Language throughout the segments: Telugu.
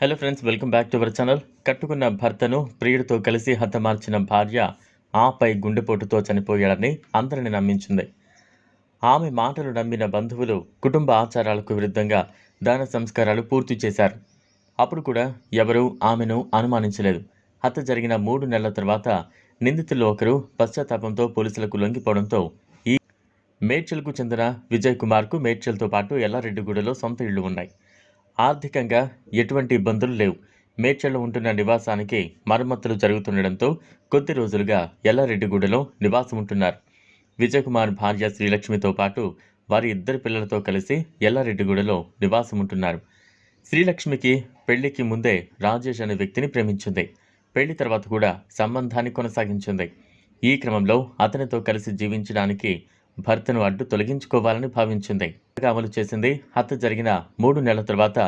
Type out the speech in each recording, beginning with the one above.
Hello friends welcome back to our channel కట్టుకున్న భర్తను ప్రియుడితో కలిసి హతమార్చిన భార్య ఆపై గుండెపోటుతో చనిపోయాడని అందరిని నమ్మించింది. ఆమె మాటలు నమ్మిన బంధువులు కుటుంబ ఆచారాలకు విరుద్ధంగా దాన సంస్కారాలు పూర్తి చేశారు. అప్పుడు కూడా ఎవరూ ఆమెను అనుమానించలేదు. హత్య జరిగిన మూడు నెలల తర్వాత నిందితుల్లో ఒకరు పశ్చాత్తాపంతో పోలీసులకు లొంగిపోవడంతో ఈ మేడ్చల్కు చెందిన విజయ్ కుమార్కు మేడ్చల్తో పాటు ఎల్లారెడ్డిగూడలో సొంత ఇళ్ళు ఉన్నాయి. ఆర్థికంగా ఎటువంటి ఇబ్బందులు లేవు. మేడ్చల్లో ఉంటున్న నివాసానికి మరమ్మతులు జరుగుతుండడంతో కొద్ది రోజులుగా ఎల్లారెడ్డిగూడలో నివాసం ఉంటున్నారు విజయకుమార్ భార్య శ్రీలక్ష్మితో పాటు వారి ఇద్దరు పిల్లలతో కలిసి ఎల్లారెడ్డిగూడలో నివాసం ఉంటున్నారు శ్రీలక్ష్మికి పెళ్ళికి ముందే రాజేష్ అనే వ్యక్తిని ప్రేమించింది. పెళ్ళి తర్వాత కూడా సంబంధాన్ని కొనసాగించింది. ఈ క్రమంలో అతనితో కలిసి జీవించడానికి భర్తను అడ్డు తొలగించుకోవాలని భావించింది. అమలు చేసింది. హత్య జరిగిన మూడు నెలల తర్వాత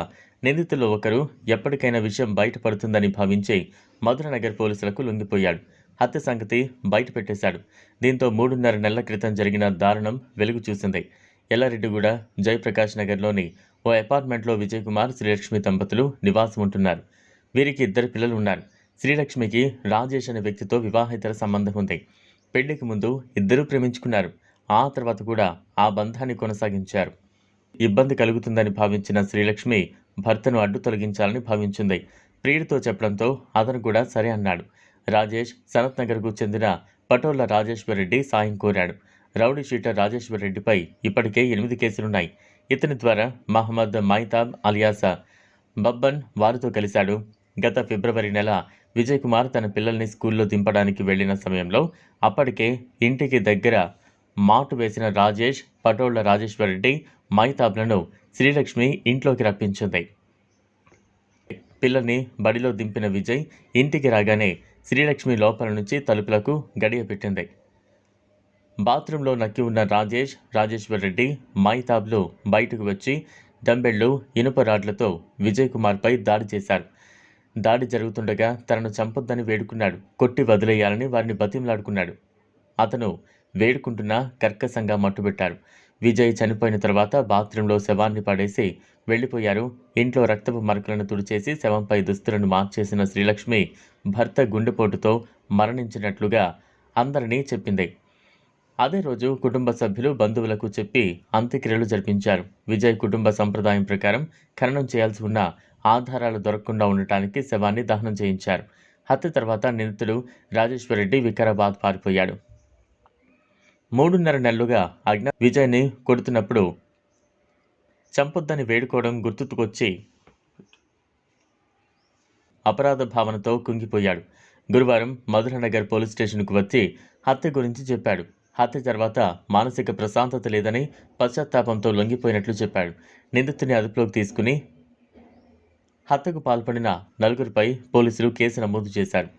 నిందితుల్లో ఒకరు ఎప్పటికైనా విషయం బయటపడుతుందని భావించి మధురనగర్ పోలీసులకు లొంగిపోయాడు. హత్య సంగతి బయట పెట్టేశాడు దీంతో మూడున్నర నెలల క్రితం జరిగిన దారుణం వెలుగు చూసింది. ఎల్లారెడ్డిగూడ జయప్రకాష్ నగర్లోని ఓ అపార్ట్మెంట్లో విజయ్ కుమార్ శ్రీలక్ష్మి దంపతులు నివాసం ఉంటున్నారు. వీరికి ఇద్దరు పిల్లలు ఉన్నారు శ్రీలక్ష్మికి రాజేష్ అనే వ్యక్తితో వివాహేతర సంబంధం ఉంది. పెళ్ళికి ముందు ఇద్దరూ ప్రేమించుకున్నారు. ఆ తర్వాత కూడా ఆ బంధాన్ని కొనసాగించారు. ఇబ్బంది కలుగుతుందని భావించిన శ్రీలక్ష్మి భర్తను అడ్డు తొలగించాలని భావించింది. ప్రియుడితో చెప్పడంతో అతను కూడా సరే అన్నాడు. రాజేష్ సనత్ నగర్కు చెందిన పటోళ్ళ రాజేశ్వర్ రెడ్డి సాయం కోరాడు. రౌడీ షీటర్ రాజేశ్వర్ రెడ్డిపై ఇప్పటికే ఎనిమిది కేసులున్నాయి. ఇతని ద్వారా మహమ్మద్ మైతాబ్ అలియాసా బబ్బన్ వారితో కలిశాడు. గత ఫిబ్రవరి నెల విజయ్ కుమార్ తన పిల్లల్ని స్కూల్లో దింపడానికి వెళ్ళిన సమయంలో అప్పటికే ఇంటికి దగ్గర మాటు వేసిన రాజేష్ పటోళ్ళ రాజేశ్వరరెడ్డి మైతాబ్లను శ్రీలక్ష్మి ఇంట్లోకి రప్పించింది. పిల్లల్ని బడిలో దింపిన విజయ్ ఇంటికి రాగానే శ్రీలక్ష్మి లోపల నుంచి తలుపులకు గడియ పెట్టింది. బాత్రూంలో నక్కి ఉన్న రాజేష్ రాజేశ్వర్ రెడ్డి మైతాబ్లు బయటకు వచ్చి డంబెళ్ళు ఇనుప రాడ్లతో విజయ్ కుమార్పై దాడి చేశారు. దాడి జరుగుతుండగా తనను చంపొద్దని వేడుకున్నాడు. కొట్టి వదిలేయాలని వారిని బతిమలాడుకున్నాడు. అతను వేడుకుంటున్న కర్కశంగా మట్టుబెట్టారు విజయ్ చనిపోయిన తర్వాత బాత్రూంలో శవాన్ని పడేసి వెళ్ళిపోయారు. ఇంట్లో రక్తపు మరకలను తుడిచేసి శవంపై దుస్తులను మార్చేసిన శ్రీలక్ష్మి భర్త గుండెపోటుతో మరణించినట్లుగా అందరినీ చెప్పింది. అదే రోజు కుటుంబ సభ్యులు బంధువులకు చెప్పి అంత్యక్రియలు జరిపించారు. విజయ్ కుటుంబ సంప్రదాయం ప్రకారం ఖననం చేయాల్సి ఉన్న ఆధారాలు దొరకకుండా ఉండటానికి శవాన్ని దహనం చేయించారు. హత్య తర్వాత నిందితుడు రాజేశ్వరరెడ్డి వికారాబాద్ పారిపోయాడు. మూడున్నర నెలలుగా అజ్ఞ విజయ్ని కొడుతున్నప్పుడు చంపొద్దని వేడుకోవడం గుర్తుకొచ్చి అపరాధ భావనతో కుంగిపోయాడు. గురువారం మధురనగర్ పోలీస్ స్టేషన్కు వచ్చి హత్య గురించి చెప్పాడు. హత్య తర్వాత మానసిక ప్రశాంతత లేదని పశ్చాత్తాపంతో లొంగిపోయినట్లు చెప్పాడు. నిందితుని అదుపులోకి తీసుకుని హత్యకు పాల్పడిన నలుగురిపై పోలీసులు కేసు నమోదు చేశారు.